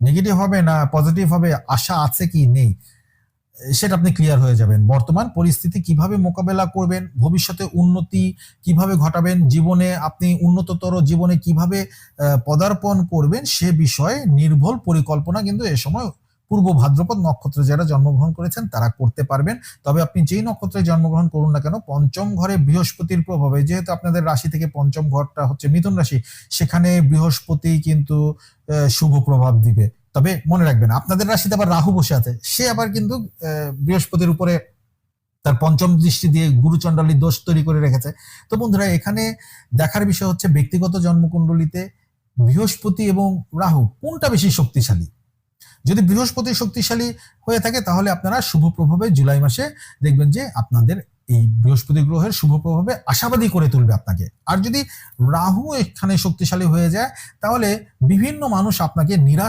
Negative হবে না positive হবে, আশা আছে কি নেই, সেটা আপনি ক্লিয়ার হয়ে যাবেন। বর্তমান পরিস্থিতি কীভাবে মোকাবেলা করবেন, ভবিষ্যতে উন্নতি কীভাবে ঘটাবেন, জীবনে আপনি উন্নততর জীবনে কীভাবে পদার্পণ করবেন সে বিষয়ে নির্ভুল পরিকল্পনা কিন্তু এ সময় পূর্ব ভাদ্রপদ নক্ষত্রে যারা জন্মগ্রহণ করেছেন, তারা করতে পারবেন। তবে আপনি যেই নক্ষত্রে জন্মগ্রহণ করুন না কেন, পঞ্চম ঘরে বৃহস্পতির প্রভাবে। যেহেতু আপনাদের রাশি থেকে পঞ্চম ঘরটা হচ্ছে মিথুন রাশি, সেখানে বৃহস্পতি কিন্তু শুভ প্রভাব দিবে। তবে মনে রাখবেন, আপনাদের রাশিতে আবার রাহু বসে আছে। সে আবার কিন্তু বৃহস্পতির উপরে তার পঞ্চম দৃষ্টি দিয়ে গুরুচণ্ডলী দোষ তৈরি করে রেখেছে। তো বন্ধুরা, এখানে দেখার বিষয় হচ্ছে ব্যক্তিগত জন্মকুণ্ডলিতে বৃহস্পতি এবং রাহু কোনটা বেশি শক্তিশালী? যদি বৃহস্পতি শক্তিশালী হয়ে থাকে, তাহলে আপনারা শুভ প্রভাবে জুলাই মাসে দেখবেন যে আপনাদের এই বৃহস্পতি গ্রহের শুভ প্রভাবে আশাবাদী করে তুলবে আপনাকে। আর যদি রাহু এখানে শক্তিশালী হয়ে যায়, তাহলে বিভিন্ন মানুষ আপনাকে নিরাশ